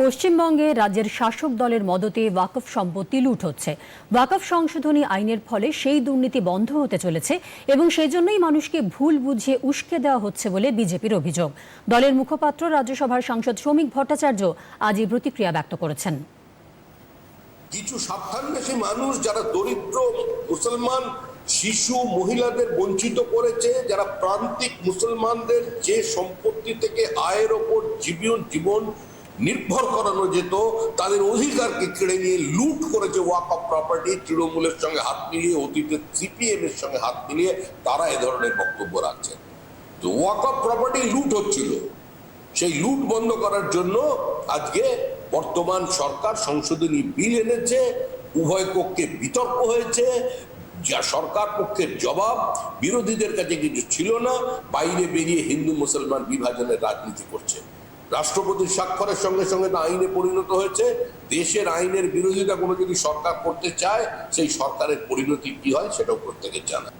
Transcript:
পশ্চিমবঙ্গে রাজ্যের শাসক দলের মদতে ওয়াকফ সম্পত্তি লুট হচ্ছে। ওয়াকফ সংশোধনী আইনের ফলে সেই দুর্নীতি বন্ধ হতে চলেছে এবং সেই জন্যই মানুষকে ভুল বুঝিয়ে উস্কে দেওয়া হচ্ছে বলে বিজেপির অভিযোগ। দলের মুখপাত্র, রাজ্যসভার সাংসদ শ্রমিক ভট্টাচার্য আজ এই প্রতিক্রিয়া ব্যক্ত করেছেন। কিছু স্বার্থান্বেষী মানুষ যারা দরিদ্র, মুসলমান, শিশু, মহিলাদের বঞ্চিত করেছে, যারা প্রান্তিক মুসলমানদের যে সম্পত্তি থেকে আয়ের ওপর জীবন জীবন নির্ভর করানো যেত, তাদের অধিকারকে কেড়ে নিয়ে লুট করেছে ওয়াক অফ প্রপার্টি তৃণমূলের সঙ্গে হাত মিলিয়ে, অতীতে সিপিএম এর সঙ্গে হাত মিলিয়ে তারা এ ধরনের বক্তব্য রাখছেন। তো ওয়াক অফ প্রপার্টি লুট হচ্ছিল। সেই লুট বন্ধ করার জন্য আজকে বর্তমান সরকার সংশোধনী বিল এনেছে, উভয় পক্ষে বিতর্ক হয়েছে, যা সরকার পক্ষের জবাব, বিরোধীদের কাছে কিছু ছিল না, বাইরে বেরিয়ে হিন্দু মুসলমান বিভাজনের রাজনীতি করছে। রাষ্ট্রপতির স্বাক্ষরের সঙ্গে সঙ্গে তা আইনে পরিণত হয়েছে, দেশের আইনের বিরোধিতা কোনো যদি সরকার করতে চায়, সেই সরকারের পরিণতি কি হয় সেটাও প্রত্যেকের জানা।